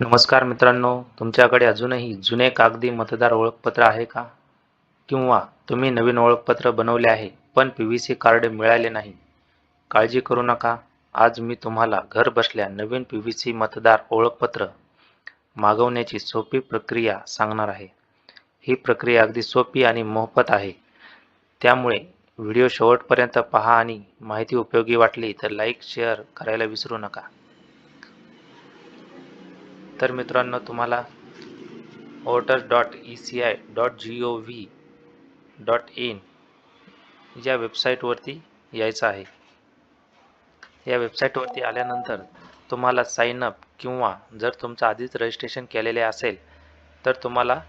नमस्कार मित्रांनो तुमच्याकडे अजूनही जुने कागदी मतदार ओळखपत्र आहे का? किंवा तुम्ही नवीन ओळखपत्र बनवले आहे पण पी व्ही सी कार्ड मिळाले नाही? काळजी करू नका. आज मी तुम्हाला घर बसल्या नवीन पी व्ही सी मतदार ओळखपत्र मागवण्याची सोपी प्रक्रिया सांगणार आहे. ही प्रक्रिया अगदी सोपी आणि मोफत आहे. त्यामुळे व्हिडिओ शेवटपर्यंत पहा आणि माहिती उपयोगी वाटली तर लाईक शेअर करायला विसरू नका. तर मित्रांनो तुम्हाला voters dot E C I dot G O V dot in या वेबसाईटवरती यायचं आहे. या वेबसाईटवरती आल्यानंतर तुम्हाला साइन अप किंवा जर तुमचं आधीच रजिस्ट्रेशन केलेले असेल तर तुम्हाला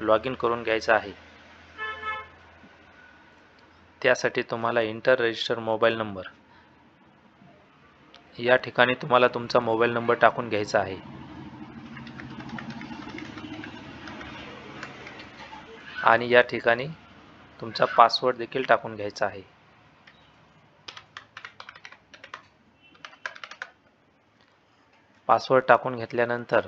लॉग इन करून घ्यायचं आहे. त्यासाठी तुम्हाला इंटर रजिस्टर मोबाईल नंबर या ठिकाणी तुम्हाला तुमचा मोबाईल नंबर टाकून घ्यायचा आहे. आणि या ठिकाणी तुमचा पासवर्ड देखील टाकून घ्यायचा आहे. पासवर्ड टाकून घेतल्यानंतर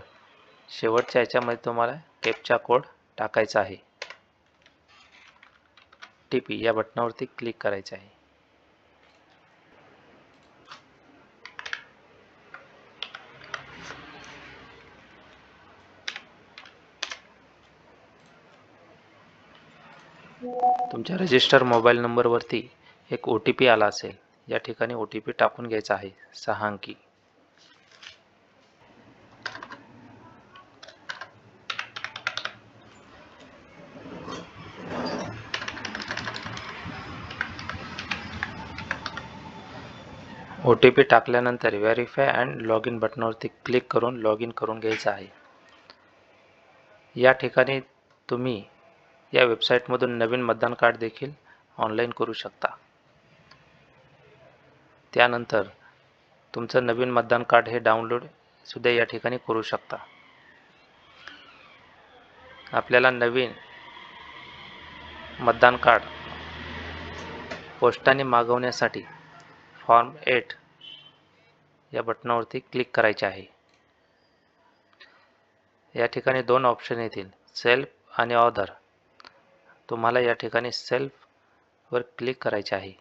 शेवटच्या याच्यामध्ये तुम्हाला कॅपचा कोड टाकायचा आहे. टी पी या बटनावरती क्लिक करायचे आहे. तुमच्या रजिस्टर मोबाईल नंबरवरती एक ओ टी पी आला असेल. या ठिकाणी ओ टी पी टाकून घ्यायचा आहे. सहा अंकी ओ टी पी टाकल्यानंतर व्हेरीफाय अँड लॉग इन बटनावरती क्लिक करून लॉग इन करून घ्यायचं आहे. या ठिकाणी तुम्ही या वेबसाईटमधून नवीन मतदान कार्ड देखील ऑनलाईन करू शकता. त्यानंतर तुमचं नवीन मतदान कार्ड हे डाउनलोड सुद्धा या ठिकाणी करू शकता. आपल्याला नवीन मतदान कार्ड पोस्टाने मागवण्यासाठी फॉर्म एट या बटनावरती क्लिक करायचे आहे. या ठिकाणी दोन ऑप्शन येतील सेल्फ आणि ऑदर. तुम्हाला या ठिकाणी सेल्फवर क्लिक करायचे आहे.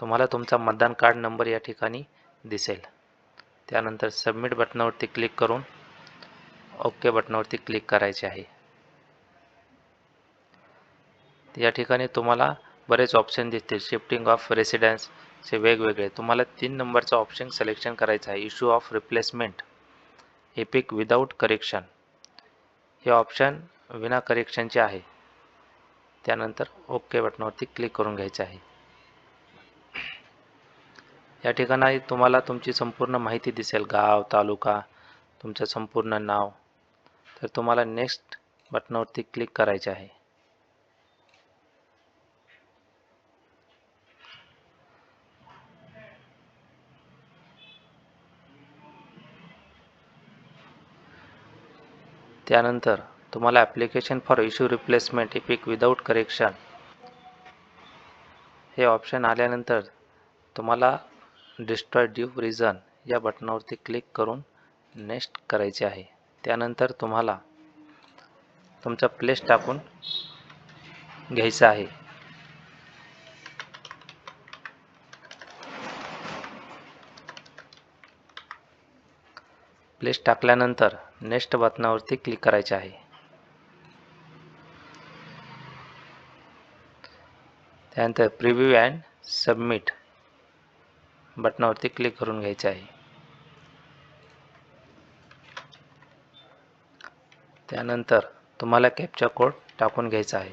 तुम्हाला तुमचा मतदान कार्ड नंबर या ठिकाणी दिसेल. त्यानंतर सबमिट बटनावरती क्लिक करून ओके बटनावरती क्लिक करायचे आहे. या ठिकाणी तुम्हाला बरेच ऑप्शन दिसतील. शिफ्टिंग ऑफ रेसिडेन्सचे वेगवेगळे. तुम्हाला तीन नंबरचा ऑप्शन सिलेक्शन करायचं आहे. Issue of replacement EPIC without correction हे ऑप्शन विना करेक्शनचे आहे. त्यानंतर ओके बटनावरती क्लिक करून घ्यायचे आहे. या ठिकाणी तुम्हाला तुमची संपूर्ण माहिती दिसेल. गाव तालुका तुमचं संपूर्ण नाव. तर तुम्हाला नेक्स्ट बटनावरती क्लिक करायचे आहे. त्यानंतर तुम्हाला application for issue replacement EPIC without correction हे ऑप्शन आल्यानंतर तुम्हाला डिस्ट्रॉय ड्यू रिझन या बटनावरती क्लिक करून नेक्स्ट करायचे आहे. त्यानंतर तुम्हाला तुमचा प्लेस टाकून घ्यायचा आहे. प्लेस टाकल्यानंतर नेक्स्ट बटनावरती क्लिक करायचे आहे. त्यानंतर प्रिव्ह्यू अँड सबमिट बटनावरती क्लिक करून घ्यायचे आहे. त्यानंतर तुम्हाला कॅपचा कोड टाकून घ्यायचा आहे.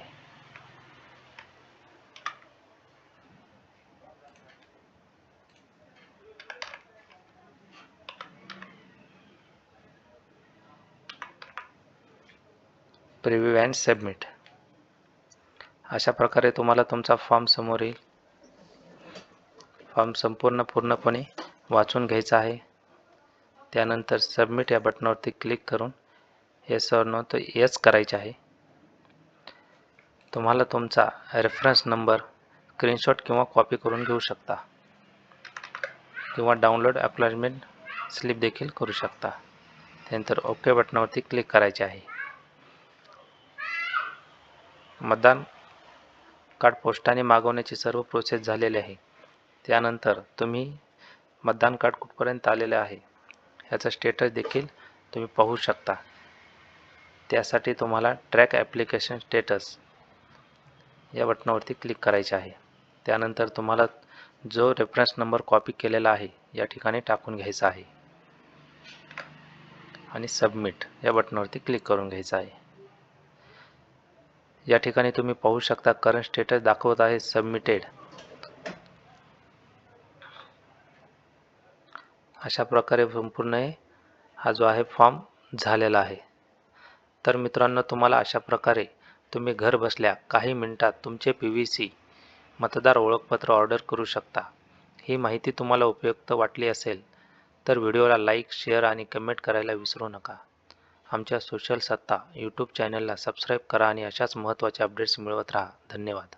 प्रिव्ह्यू अँड सबमिट अशा प्रकारे तुम्हाला तुमचा फॉर्म समोर येईल. फॉर्म संपूर्ण पूर्णपणे वाचून घ्यायचा आहे. त्यानंतर सबमिट या बटनावरती क्लिक करून हे सर्व तो येस करायचे आहे. तुम्हाला तुमचा रेफरन्स नंबर स्क्रीनशॉट किंवा कॉपी करून घेऊ शकता. किंवा डाउनलोड अप्लॉयमेंट स्लिप देखील करू शकता. त्यानंतर ओके बटनावरती क्लिक करायचे आहे. मतदान कार्ड पोस्टाने मागवण्याची सर्व प्रोसेस झालेली आहे. त्यानंतर तुम्ही मतदान कार्ड कुठपर्यंत आलेलं आहे ह्याचं स्टेटस देखील तुम्ही पाहू शकता. त्यासाठी तुम्हाला ट्रॅक ॲप्लिकेशन स्टेटस या बटनावरती क्लिक करायचे आहे. त्यानंतर तुम्हाला जो रेफरन्स नंबर कॉपी केलेला आहे या ठिकाणी टाकून घ्यायचा आहे. आणि सबमिट या बटनावरती क्लिक करून घ्यायचं आहे. या ठिकाणी तुम्ही पाहू शकता करंट स्टेटस दाखवत आहे सबमिटेड अशा प्रकारे संपूर्ण हा जो आहे फॉर्म झालेला आहे. तर मित्रांनो तुम्हाला अशा प्रकारे तुम्ही घर बसल्या काही मिनिटात तुमचे पी व्ही सी मतदार ओळखपत्र ऑर्डर करू शकता. ही माहिती तुम्हाला उपयुक्त वाटली असेल तर व्हिडिओला लाईक शेअर आणि कमेंट करायला विसरू नका. आमच्या सोशल सत्ता यूट्यूब चॅनलला सबस्क्राईब करा आणि अशाच महत्त्वाच्या अपडेट्स मिळवत राहा. धन्यवाद.